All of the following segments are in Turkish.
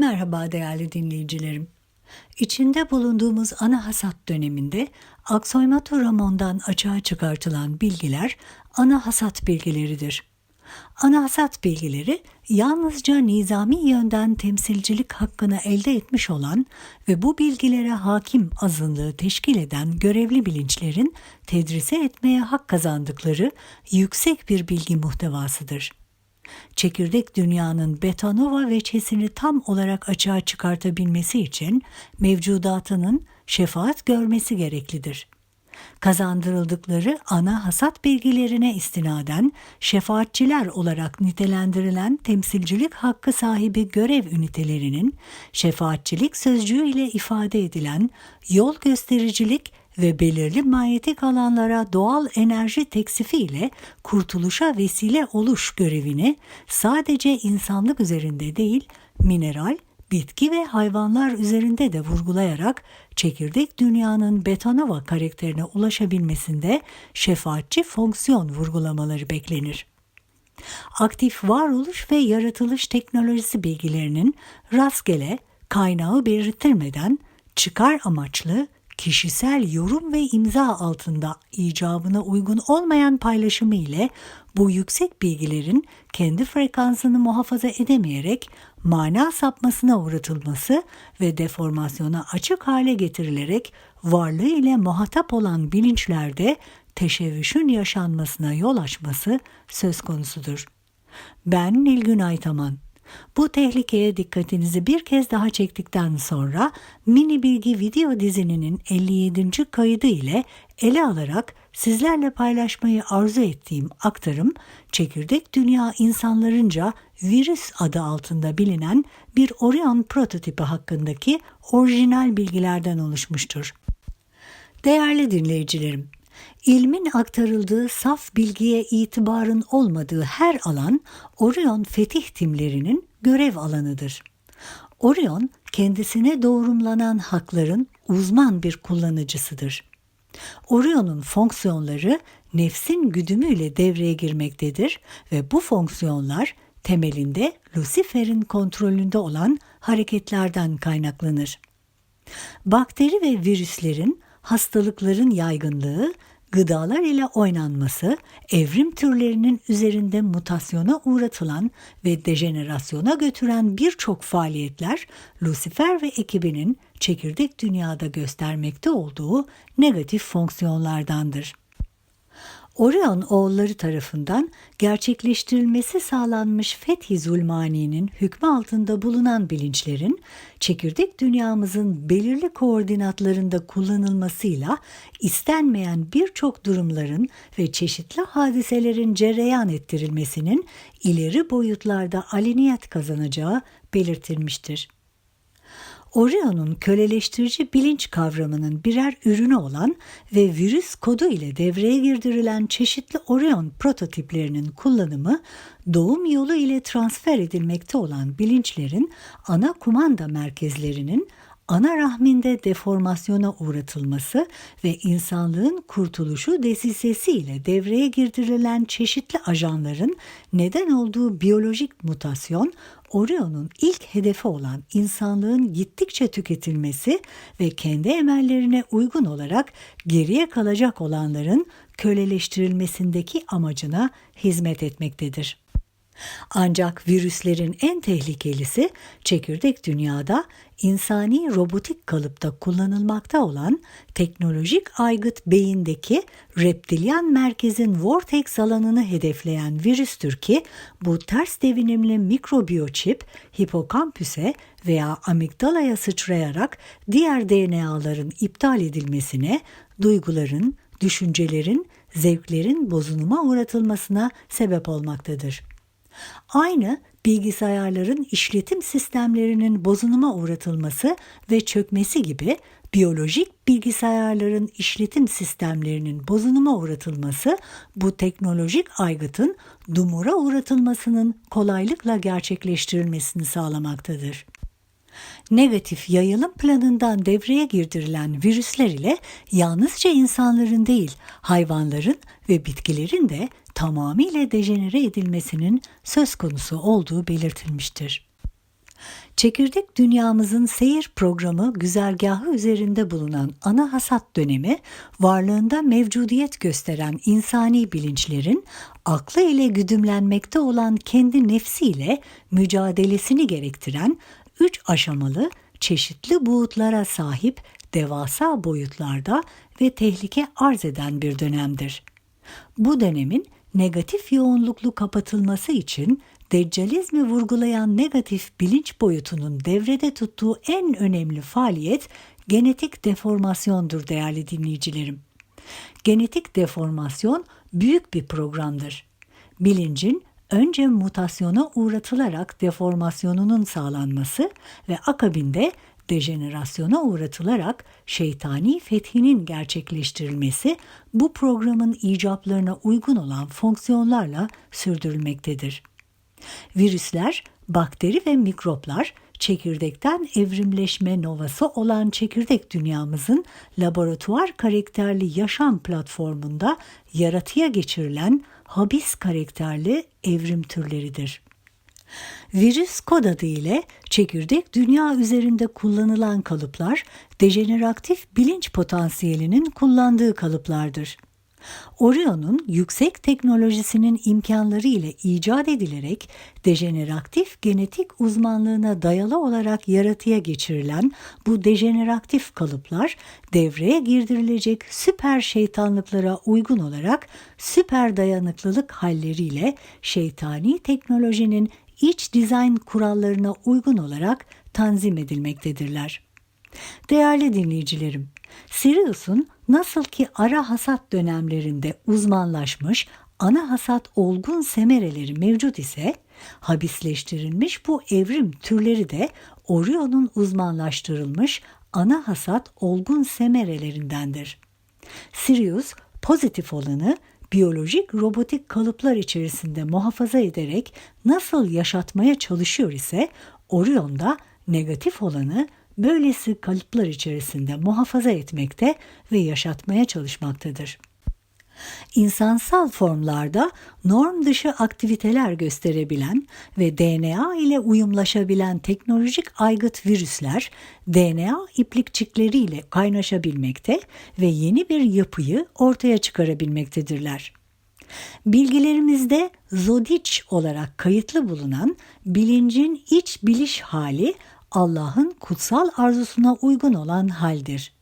Merhaba değerli dinleyicilerim. İçinde bulunduğumuz ana hasat döneminde Aksoymato Ramon'dan açığa çıkartılan bilgiler ana hasat bilgileridir. Ana hasat bilgileri yalnızca nizami yönden temsilcilik hakkını elde etmiş olan ve bu bilgilere hakim azınlığı teşkil eden görevli bilinçlerin tedrise etmeye hak kazandıkları yüksek bir bilgi muhtevasıdır çekirdek dünyanın betonova veçesini tam olarak açığa çıkartabilmesi için mevcudatının şefaat görmesi gereklidir. Kazandırıldıkları ana hasat bilgilerine istinaden şefaatçiler olarak nitelendirilen temsilcilik hakkı sahibi görev ünitelerinin şefaatçilik sözcüğü ile ifade edilen yol göstericilik ve belirli manyetik alanlara doğal enerji teksifi ile kurtuluşa vesile oluş görevini sadece insanlık üzerinde değil, mineral, bitki ve hayvanlar üzerinde de vurgulayarak çekirdek dünyanın betonova karakterine ulaşabilmesinde şefaatçi fonksiyon vurgulamaları beklenir. Aktif varoluş ve yaratılış teknolojisi bilgilerinin rastgele kaynağı belirtilmeden çıkar amaçlı kişisel yorum ve imza altında icabına uygun olmayan paylaşımı ile bu yüksek bilgilerin kendi frekansını muhafaza edemeyerek mana sapmasına uğratılması ve deformasyona açık hale getirilerek varlığı ile muhatap olan bilinçlerde teşebbüşün yaşanmasına yol açması söz konusudur. Ben Nilgün Aytaman bu tehlikeye dikkatinizi bir kez daha çektikten sonra mini bilgi video dizinin 57. kaydı ile ele alarak sizlerle paylaşmayı arzu ettiğim aktarım çekirdek dünya insanlarınca virüs adı altında bilinen bir Orion prototipi hakkındaki orijinal bilgilerden oluşmuştur. Değerli dinleyicilerim, İlmin aktarıldığı saf bilgiye itibarın olmadığı her alan Orion fetih timlerinin görev alanıdır. Orion kendisine doğrumlanan hakların uzman bir kullanıcısıdır. Orion'un fonksiyonları nefsin güdümüyle devreye girmektedir ve bu fonksiyonlar temelinde Lucifer'in kontrolünde olan hareketlerden kaynaklanır. Bakteri ve virüslerin hastalıkların yaygınlığı gıdalar ile oynanması, evrim türlerinin üzerinde mutasyona uğratılan ve dejenerasyona götüren birçok faaliyetler Lucifer ve ekibinin çekirdek dünyada göstermekte olduğu negatif fonksiyonlardandır. Orion oğulları tarafından gerçekleştirilmesi sağlanmış Fethi Zulmani'nin hükmü altında bulunan bilinçlerin çekirdek dünyamızın belirli koordinatlarında kullanılmasıyla istenmeyen birçok durumların ve çeşitli hadiselerin cereyan ettirilmesinin ileri boyutlarda aliniyet kazanacağı belirtilmiştir. Orion'un köleleştirici bilinç kavramının birer ürünü olan ve virüs kodu ile devreye girdirilen çeşitli Orion prototiplerinin kullanımı doğum yolu ile transfer edilmekte olan bilinçlerin ana kumanda merkezlerinin ana rahminde deformasyona uğratılması ve insanlığın kurtuluşu desisesiyle devreye girdirilen çeşitli ajanların neden olduğu biyolojik mutasyon, Orion'un ilk hedefi olan insanlığın gittikçe tüketilmesi ve kendi emellerine uygun olarak geriye kalacak olanların köleleştirilmesindeki amacına hizmet etmektedir. Ancak virüslerin en tehlikelisi çekirdek dünyada insani robotik kalıpta kullanılmakta olan teknolojik aygıt beyindeki reptilyan merkezin vortex alanını hedefleyen virüstür ki bu ters devinimli mikrobiyoçip hipokampüse veya amigdalaya sıçrayarak diğer DNA'ların iptal edilmesine, duyguların, düşüncelerin, zevklerin bozuluma uğratılmasına sebep olmaktadır. Aynı bilgisayarların işletim sistemlerinin bozunuma uğratılması ve çökmesi gibi biyolojik bilgisayarların işletim sistemlerinin bozunuma uğratılması bu teknolojik aygıtın dumura uğratılmasının kolaylıkla gerçekleştirilmesini sağlamaktadır. Negatif yayılım planından devreye girdirilen virüsler ile yalnızca insanların değil, hayvanların ve bitkilerin de tamamıyla dejenere edilmesinin söz konusu olduğu belirtilmiştir. Çekirdek dünyamızın seyir programı güzergahı üzerinde bulunan ana hasat dönemi, varlığında mevcudiyet gösteren insani bilinçlerin aklı ile güdümlenmekte olan kendi nefsiyle mücadelesini gerektiren üç aşamalı çeşitli buğutlara sahip devasa boyutlarda ve tehlike arz eden bir dönemdir. Bu dönemin negatif yoğunluklu kapatılması için deccalizmi vurgulayan negatif bilinç boyutunun devrede tuttuğu en önemli faaliyet genetik deformasyondur değerli dinleyicilerim. Genetik deformasyon büyük bir programdır. Bilincin önce mutasyona uğratılarak deformasyonunun sağlanması ve akabinde dejenerasyona uğratılarak şeytani fethinin gerçekleştirilmesi bu programın icaplarına uygun olan fonksiyonlarla sürdürülmektedir. Virüsler, bakteri ve mikroplar çekirdekten evrimleşme novası olan çekirdek dünyamızın laboratuvar karakterli yaşam platformunda yaratıya geçirilen habis karakterli evrim türleridir. Virüs kod adı ile çekirdek dünya üzerinde kullanılan kalıplar dejeneratif bilinç potansiyelinin kullandığı kalıplardır. Orion'un yüksek teknolojisinin imkanları ile icat edilerek dejeneratif genetik uzmanlığına dayalı olarak yaratıya geçirilen bu dejeneratif kalıplar devreye girdirilecek süper şeytanlıklara uygun olarak süper dayanıklılık halleriyle şeytani teknolojinin iç dizayn kurallarına uygun olarak tanzim edilmektedirler. Değerli dinleyicilerim, Sirius'un nasıl ki ara hasat dönemlerinde uzmanlaşmış ana hasat olgun semereleri mevcut ise habisleştirilmiş bu evrim türleri de Orion'un uzmanlaştırılmış ana hasat olgun semerelerindendir. Sirius pozitif olanı biyolojik robotik kalıplar içerisinde muhafaza ederek nasıl yaşatmaya çalışıyor ise Orion da negatif olanı böylesi kalıplar içerisinde muhafaza etmekte ve yaşatmaya çalışmaktadır. İnsansal formlarda norm dışı aktiviteler gösterebilen ve DNA ile uyumlaşabilen teknolojik aygıt virüsler DNA iplikçikleriyle kaynaşabilmekte ve yeni bir yapıyı ortaya çıkarabilmektedirler. Bilgilerimizde zodiç olarak kayıtlı bulunan bilincin iç biliş hali Allah'ın kutsal arzusuna uygun olan haldir.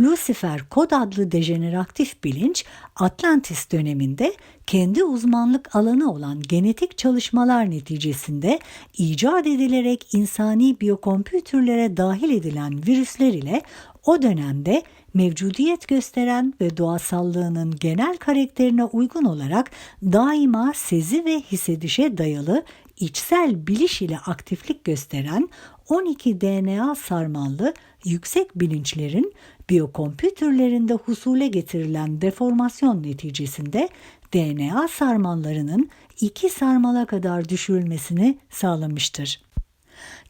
Lucifer kod adlı dejeneratif bilinç Atlantis döneminde kendi uzmanlık alanı olan genetik çalışmalar neticesinde icat edilerek insani biyokompütürlere dahil edilen virüsler ile o dönemde mevcudiyet gösteren ve doğasallığının genel karakterine uygun olarak daima sezi ve hissedişe dayalı içsel biliş ile aktiflik gösteren 12 DNA sarmallı yüksek bilinçlerin biyokompütürlerinde husule getirilen deformasyon neticesinde DNA sarmallarının iki sarmala kadar düşürülmesini sağlamıştır.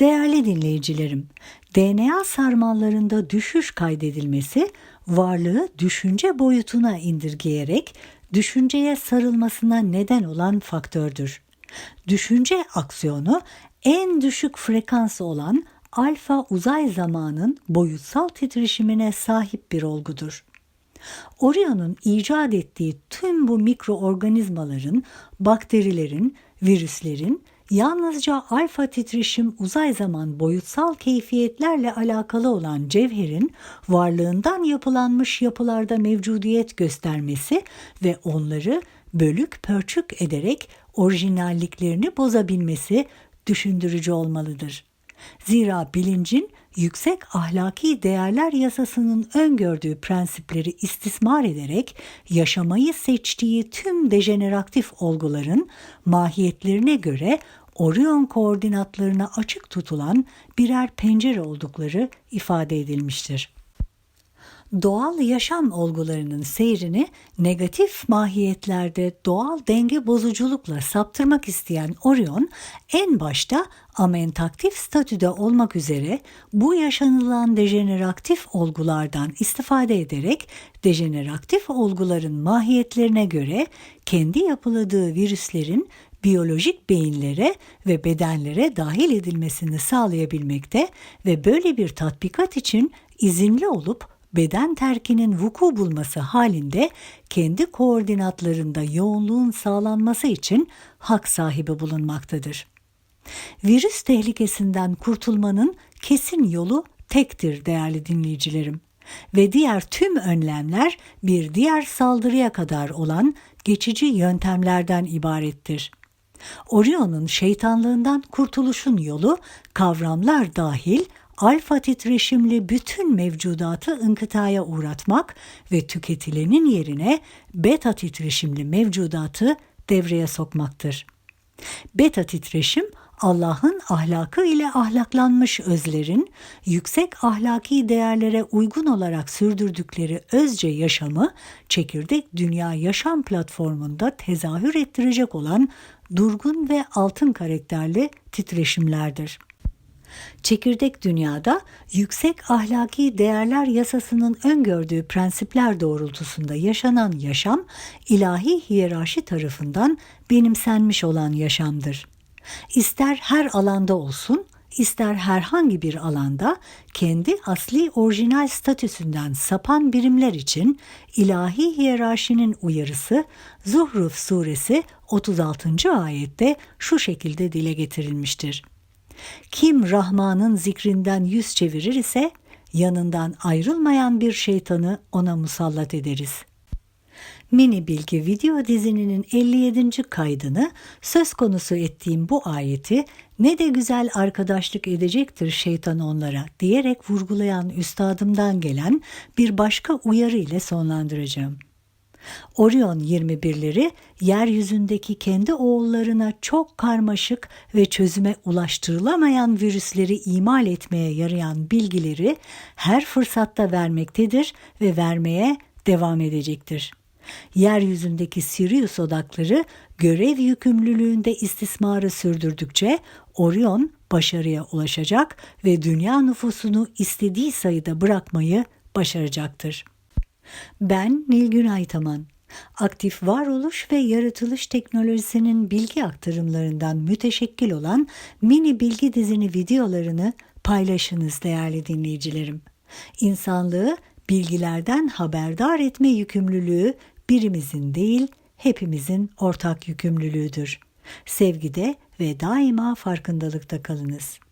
Değerli dinleyicilerim, DNA sarmallarında düşüş kaydedilmesi varlığı düşünce boyutuna indirgeyerek düşünceye sarılmasına neden olan faktördür. Düşünce aksiyonu en düşük frekansı olan alfa uzay zamanın boyutsal titreşimine sahip bir olgudur. Orion'un icat ettiği tüm bu mikroorganizmaların, bakterilerin, virüslerin yalnızca alfa titreşim uzay zaman boyutsal keyfiyetlerle alakalı olan cevherin varlığından yapılanmış yapılarda mevcudiyet göstermesi ve onları bölük pörçük ederek orijinalliklerini bozabilmesi düşündürücü olmalıdır. Zira bilincin yüksek ahlaki değerler yasasının öngördüğü prensipleri istismar ederek yaşamayı seçtiği tüm dejeneratif olguların mahiyetlerine göre Orion koordinatlarına açık tutulan birer pencere oldukları ifade edilmiştir doğal yaşam olgularının seyrini negatif mahiyetlerde doğal denge bozuculukla saptırmak isteyen Orion en başta amentaktif statüde olmak üzere bu yaşanılan dejeneratif olgulardan istifade ederek dejeneratif olguların mahiyetlerine göre kendi yapıladığı virüslerin biyolojik beyinlere ve bedenlere dahil edilmesini sağlayabilmekte ve böyle bir tatbikat için izinli olup beden terkinin vuku bulması halinde kendi koordinatlarında yoğunluğun sağlanması için hak sahibi bulunmaktadır. Virüs tehlikesinden kurtulmanın kesin yolu tektir değerli dinleyicilerim ve diğer tüm önlemler bir diğer saldırıya kadar olan geçici yöntemlerden ibarettir. Orion'un şeytanlığından kurtuluşun yolu kavramlar dahil alfa titreşimli bütün mevcudatı inkıtaya uğratmak ve tüketilenin yerine beta titreşimli mevcudatı devreye sokmaktır. Beta titreşim Allah'ın ahlakı ile ahlaklanmış özlerin yüksek ahlaki değerlere uygun olarak sürdürdükleri özce yaşamı çekirdek dünya yaşam platformunda tezahür ettirecek olan durgun ve altın karakterli titreşimlerdir. Çekirdek dünyada yüksek ahlaki değerler yasasının öngördüğü prensipler doğrultusunda yaşanan yaşam ilahi hiyerarşi tarafından benimsenmiş olan yaşamdır. İster her alanda olsun, ister herhangi bir alanda kendi asli orijinal statüsünden sapan birimler için ilahi hiyerarşinin uyarısı Zuhruf suresi 36. ayette şu şekilde dile getirilmiştir. Kim Rahman'ın zikrinden yüz çevirir ise yanından ayrılmayan bir şeytanı ona musallat ederiz.'' Mini Bilgi video dizinin 57. kaydını söz konusu ettiğim bu ayeti ne de güzel arkadaşlık edecektir şeytan onlara diyerek vurgulayan üstadımdan gelen bir başka uyarı ile sonlandıracağım. Orion 21'leri yeryüzündeki kendi oğullarına çok karmaşık ve çözüme ulaştırılamayan virüsleri imal etmeye yarayan bilgileri her fırsatta vermektedir ve vermeye devam edecektir. Yeryüzündeki Sirius odakları görev yükümlülüğünde istismarı sürdürdükçe Orion başarıya ulaşacak ve dünya nüfusunu istediği sayıda bırakmayı başaracaktır. Ben Nilgün Aytaman. Aktif varoluş ve yaratılış teknolojisinin bilgi aktarımlarından müteşekkil olan mini bilgi dizini videolarını paylaşınız değerli dinleyicilerim. İnsanlığı bilgilerden haberdar etme yükümlülüğü birimizin değil hepimizin ortak yükümlülüğüdür. Sevgide ve daima farkındalıkta kalınız.''